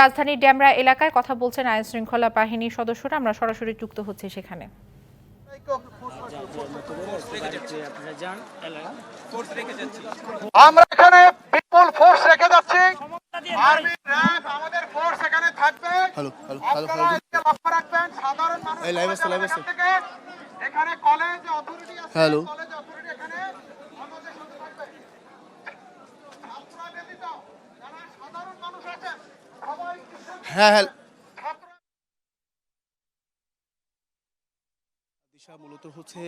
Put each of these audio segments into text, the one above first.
রাজধানীর ড্যামরা এলাকায় কথা বলছেন আইন শৃঙ্খলা বাহিনীর সদস্যরা। আমরা সরাসরি যুক্ত হচ্ছে সেখানে। আমরা এখানে বিপুল ফোর্স রেখে যাচ্ছি। আর্মি র্যাব আমাদের ফোর্স এখানে থাকবে। হ্যালো হ্যালো হ্যালো লক্ষ্য রাখবেন সাধারণ মানুষ এখানে কলেজ অথরিটি আছে হ্যালো। কলেজ অথরিটি এখানে আমাদের সাথে থাকবে ছাত্ররা ব্যতীত যারা সাধারণ মানুষ আছেন সবাই হ্যাঁ হ্যাঁ। দিশা মূলত হচ্ছে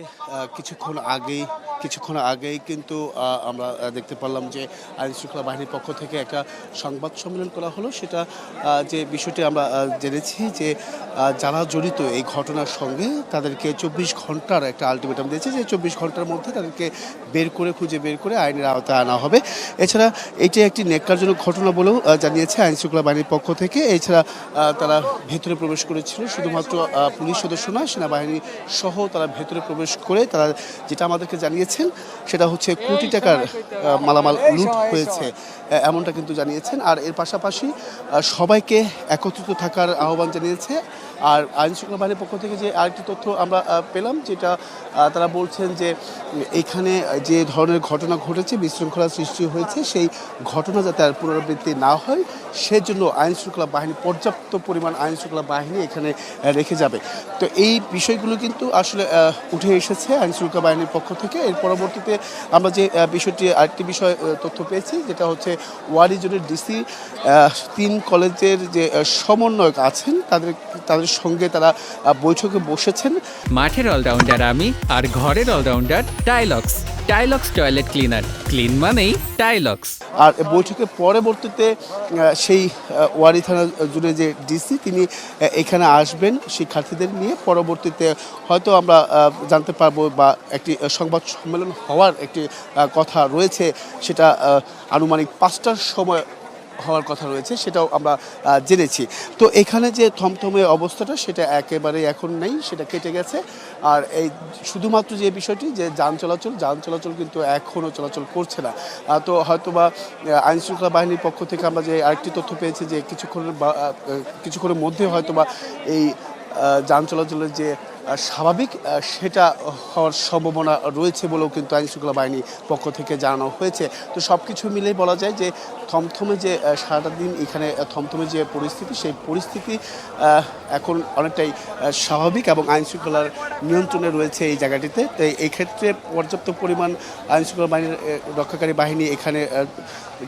কিছুক্ষণ আগেই কিছুক্ষণ আগেই কিন্তু আমরা দেখতে পারলাম যে আইন শৃঙ্খলা বাহিনীর পক্ষ থেকে একটা সংবাদ সম্মেলন করা হলো। সেটা যে বিষয়টি আমরা জেনেছি যে যারা জড়িত এই ঘটনার সঙ্গে তাদেরকে চব্বিশ ঘণ্টার একটা আলটিমেটাম দিয়েছে যে চব্বিশ ঘণ্টার মধ্যে তাদেরকে বের করে, খুঁজে বের করে আইনের আওতায় আনা হবে। এছাড়া এটি একটি নেককারজনক ঘটনা বলেও জানিয়েছে আইন শৃঙ্খলা বাহিনীর পক্ষ থেকে। এছাড়া তারা ভেতরে প্রবেশ করেছিল, শুধুমাত্র পুলিশ সদস্য নয়, সেনাবাহিনী সহ তারা ভেতরে প্রবেশ করে তারা যেটা আমাদেরকে জানিয়েছেন, সেটা হচ্ছে কোটি টাকার মালামাল লুট হয়েছে। এমনটা কিন্তু জানিয়েছেন। আর এর পাশাপাশি সবাইকে একত্রিত থাকার আহ্বান জানিয়েছে। আর আইন শৃঙ্খলা বাহিনীর পক্ষ থেকে যে আরেকটি তথ্য আমরা পেলাম, যেটা তারা বলছেন যে, এখানে যে ধরনের ঘটনা ঘটেছে, বিশৃঙ্খলা সৃষ্টি হয়েছে, সেই ঘটনা যাতে আর পুনরাবৃত্তি না হয়, সেজন্য আইন শৃঙ্খলা বাহিনী, পর্যাপ্ত পরিমাণ আইন শৃঙ্খলা বাহিনী এখানে রেখে যাবে। তো এই বিষয়গুলো কিন্তু আসলে উঠে এসেছে আইন শৃঙ্খলা বাহিনীর পক্ষ থেকে। এর পরবর্তীতে আমরা যে বিষয়টি, আরেকটি বিষয় তথ্য পেয়েছি, যেটা হচ্ছে ওয়ারি জোনের ডিসি তিন কলেজের যে সমন্বয়ক আছেন, তাদের তাদের সঙ্গে তারা বৈঠকে বসেছেন। মাঠের অলরাউন্ডার আমি আর ঘরের allrounder Tylox Tylox toilet cleaner clean মানেই টাইলক্স আর বৈঠকের পরবর্তীতে সেই ওয়ারি থানা জুড়ে যে ডিসি, তিনি এখানে আসবেন শিক্ষার্থীদের নিয়ে। পরবর্তীতে হয়তো আমরা জানতে পারব বা একটি সংবাদ সম্মেলন হওয়ার একটি কথা রয়েছে। সেটা আনুমানিক পাঁচটার সময় হওয়ার কথা রয়েছে, সেটাও আমরা জেনেছি। তো এখানে যে থমথমে অবস্থাটা, সেটা একেবারে এখন নেই, সেটা কেটে গেছে। আর এই শুধুমাত্র যে বিষয়টি, যে যান চলাচল যান চলাচল কিন্তু এখনও চলাচল করছে না। তো হয়তো বা আইন শৃঙ্খলা বাহিনীর পক্ষ থেকে আমরা যে আরেকটি তথ্য পেয়েছি যে কিছুক্ষণের কিছুক্ষণের মধ্যে হয়তো বা এই যান চলাচলের যে স্বাভাবিক সেটা হওয়ার সম্ভাবনা রয়েছে বলেও কিন্তু আইন শৃঙ্খলা বাহিনীর পক্ষ থেকে জানানো হয়েছে। তো সব কিছু মিলেই বলা যায় যে থমথমে যে সারাটা দিন এখানে থমথমে যে পরিস্থিতি, সেই পরিস্থিতি এখন অনেকটাই স্বাভাবিক এবং আইন শৃঙ্খলার নিয়ন্ত্রণে রয়েছে এই জায়গাটিতে। তো এই ক্ষেত্রে পর্যাপ্ত পরিমাণ আইন শৃঙ্খলা বাহিনীর রক্ষাকারী বাহিনী এখানে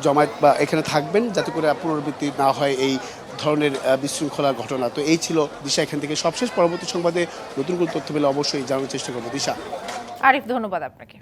জমায়েত বা এখানে থাকবেন যাতে করে পুনরাবৃত্তি না হয় এই ধরনের বিশৃঙ্খলার ঘটনা। তো এই ছিল দিশা এখান থেকে। সবশেষ পরবর্তী সংবাদে নতুন কোনো তথ্য পেলে অবশ্যই জানানোর চেষ্টা করব। দিশা। আরিফ, ধন্যবাদ আপনাকে।